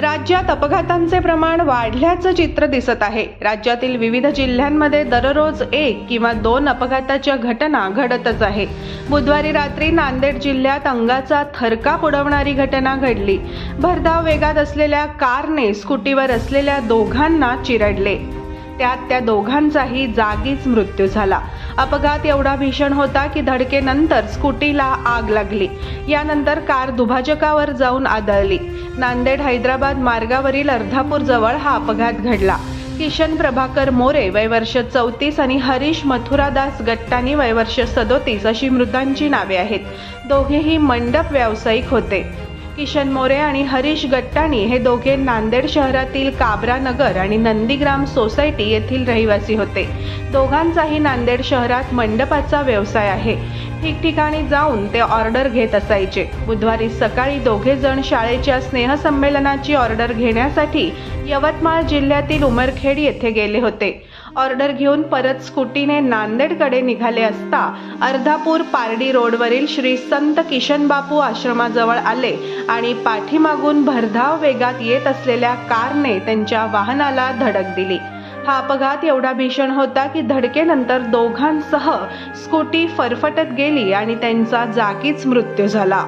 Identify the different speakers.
Speaker 1: राज्यात अपघातांचे प्रमाण वाढल्याचं चित्र दिसत आहे. राज्यातील विविध जिल्ह्यांमध्ये दररोज एक किंवा दोन अपघाताच्या घटना घडतच आहे. बुधवारी रात्री नांदेड जिल्ह्यात अंगाचा थरकाप उडवणारी घटना घडली. भरधाव वेगात असलेल्या कारने स्कूटीवर असलेल्या दोघांना चिरडले. त्यात त्या दोघांचाही जागीच मृत्यू झाला. अपघात एवढा भीषण होता की धडकेनंतर स्कूटीला आग लागली. यानंतर कार दुभाजकावर जाऊन आदळली. नांदेड हैदराबाद मार्गावरील अर्धापूर जवळ हा अपघात घडला. किशन प्रभाकर मोरे वयवर्ष चौतीस आणि हरीश मथुरादास गट्टानी वयवर्ष सदोतीस अशी मृतांची नावे आहेत. दोघेही मंडप व्यावसायिक होते. किशन मोरे आणि हरीश गट्टाणी हे दोघे नांदेड शहरातील काबरा नगर आणि नंदीग्राम सोसायटी येथील रहिवासी होते. दोघांचाही नांदेड शहरात मंडपाचा व्यवसाय आहे. ठिकठिकाणी जाऊन ते ऑर्डर घेत असायचे. बुधवारी सकाळी दोघे जण शाळेच्या स्नेहसंमेलनाची ऑर्डर घेण्यासाठी यवतमाळ जिल्ह्यातील उमरखेड येथे गेले होते. ऑर्डर घेऊन परत स्कूटीने नांदेडकडे निघाले असता अर्धापूर पारडी रोडवरील श्री संत किशनबापू आश्रमाजवळ आले आणि पाठीमागून भरधाव वेगात येत असलेल्या कारने त्यांच्या वाहनाला धडक दिली. हा अपघात एवढा भीषण होता की धडकेनंतर दोघांसह स्कूटी फरफटत गेली आणि त्यांचा जागीच मृत्यू झाला.